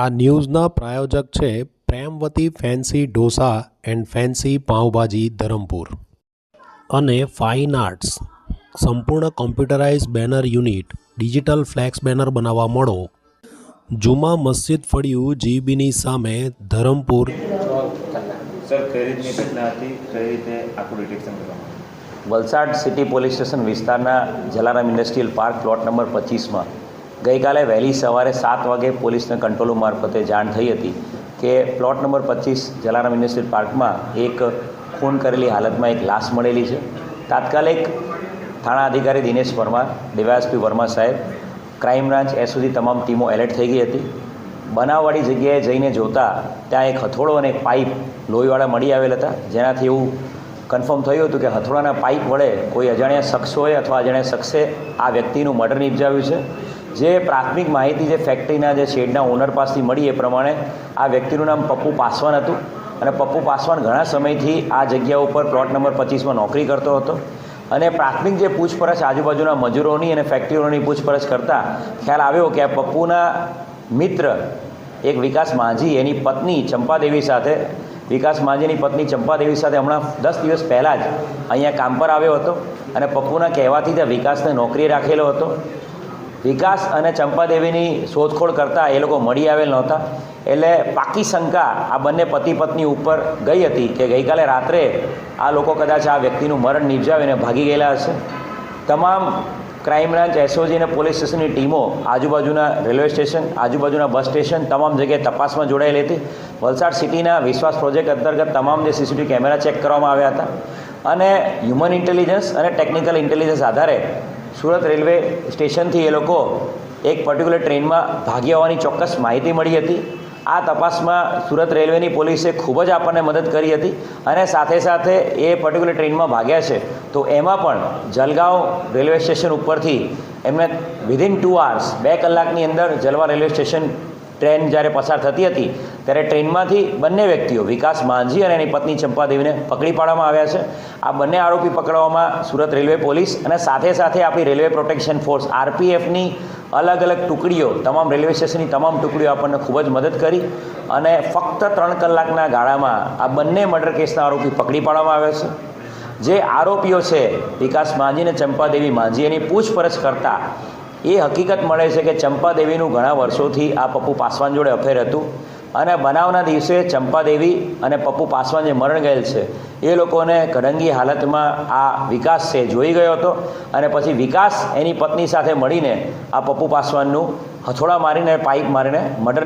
આ ન્યૂઝના પ્રાયોજક છે Premvati fancy dosa and fancy pav bhaji Dharampur. અને ફાઇન આર્ટ્સ. સંપૂર્ણ computerise banner unit digital flex banner બનાવવા મળો. જુમા મસ્જિદ ફળિયું જીબીની સામે Dharampur. Valsad city police station વિસ્તારના Jalaram industrial park plot number પચીસમાં ગઈકાલે વહેલી સવારે સાત વાગે પોલીસને કંટ્રોલ મારફતે જાણ થઈ હતી કે પ્લોટ નંબર પચીસ જલારામ ઇન્ડસ્ટ્રીયલ પાર્કમાં એક ખૂન કરેલી હાલતમાં એક લાશ મળેલી છે. તાત્કાલિક થાણા અધિકારી દિનેશ વર્મા ડીવાયએસપી વર્મા સાહેબ, ક્રાઇમ બ્રાન્ચ એ સુધી તમામ ટીમો એલર્ટ થઈ ગઈ હતી. બનાવવાળી જગ્યાએ જઈને જોતા ત્યાં એક હથોડો અને એક પાઇપ લોહીવાળા મળી આવેલ હતા. જેનાથી એવું કન્ફર્મ થયું હતું કે હથોડાના પાઇપ વડે કોઈ અજાણ્યા શખ્સોએ અથવા અજાણ્યા શખ્સે આ વ્યક્તિનું મર્ડર નિપજાવ્યું છે. જે પ્રાથમિક માહિતી જે ફેક્ટરીના જે શેડના ઓનર પાસેથી મળી એ પ્રમાણે આ વ્યક્તિનું નામ પપ્પુ પાસવાન હતું. અને પપ્પુ પાસવાન ઘણા સમયથી આ જગ્યા ઉપર પ્લોટ નંબર પચીસમાં નોકરી કરતો હતો. અને પ્રાથમિક જે પૂછપરછ આજુબાજુના મજૂરોની અને ફેક્ટરીઓની પૂછપરછ કરતાં ખ્યાલ આવ્યો કે આ પપ્પુના મિત્ર એક વિકાસ માંઝી, એની પત્ની ચંપાદેવી સાથે, વિકાસ માંઝીની પત્ની ચંપાદેવી સાથે હમણાં દસ દિવસ પહેલાં જ અહીંયા કામ પર આવ્યો હતો. અને પપ્પુના કહેવાથી ત્યાં વિકાસને નોકરી રાખેલો હતો. વિકાસ અને ચંપાદેવીની શોધખોળ કરતાં એ લોકો મળી આવેલ નહોતા. એટલે પાકી શંકા આ બંને પતિ પત્ની ઉપર ગઈ હતી કે ગઈકાલે રાત્રે આ લોકો કદાચ આ વ્યક્તિનું મરણ નિપજાવીને ભાગી ગયેલા હશે. તમામ ક્રાઇમ બ્રાન્ચ એસઓજી અને પોલીસ સ્ટેશનની ટીમો આજુબાજુના રેલવે સ્ટેશન, આજુબાજુના બસ સ્ટેશન, તમામ જગ્યાએ તપાસમાં જોડાયેલી હતી. વલસાડ સિટીના વિશ્વાસ પ્રોજેક્ટ અંતર્ગત તમામ જે સીસીટીવી કેમેરા ચેક કરવામાં આવ્યા હતા. અને હ્યુમન ઇન્ટેલિજન્સ અને ટેકનિકલ ઇન્ટેલિજન્સ આધારે સુરત રેલવે સ્ટેશનથી એ લોકો એક પર્ટિક્યુલર ટ્રેનમાં ભાગ્યા હોવાની ચોક્કસ માહિતી મળી હતી. આ તપાસમાં સુરત રેલવેની પોલીસે ખૂબ જ આપણને મદદ કરી હતી અને સાથે સાથે એ પર્ટિક્યુલર ટ્રેનમાં ભાગ્યા છે. તો એમાં પણ જલગાંવ રેલવે સ્ટેશન ઉપરથી એમને વિધિન ટુ આવર્સ બે કલાકની અંદર જલવા રેલવે સ્ટેશન ટ્રેન જ્યારે પસાર થતી હતી, ત્યારે ટ્રેનમાંથી બંને વ્યક્તિઓ, વિકાસ માંઝી અને એની પત્ની ચંપાદેવીને પકડી પાડવામાં આવ્યા છે. આ બંને આરોપી પકડવામાં સુરત રેલવે પોલીસ અને સાથે સાથે આપણી રેલવે પ્રોટેક્શન ફોર્સ, આરપીએફની અલગ અલગ ટુકડીઓ, તમામ રેલવે સ્ટેશનની તમામ ટુકડીઓ આપણને ખૂબ જ મદદ કરી અને ફક્ત ત્રણ કલાકના ગાળામાં આ બંને મર્ડર કેસના આરોપી પકડી પાડવામાં આવ્યા છે. જે આરોપીઓ છે, વિકાસ માંઝી અને ચંપાદેવી માંઝી એની પૂછપરછ કરતાં એ હકીકત મળે છે કે ચંપાદેવીનું ઘણા વર્ષોથી આ પપ્પુ પાસવાન જોડે અફેર હતું અને બનાવના દિવસે ચંપાદેવી અને પપ્પુ પાસવાન જે મરણ ગયેલ છે, એ લોકોને કડંગી હાલતમાં આ વિકાસ છે, જોઈ ગયો હતો અને પછી વિકાસ એની પત્ની સાથે મળીને આ પપ્પુ પાસવાનનું હથોડા મારીને, પાઇપ મારીને મર્ડર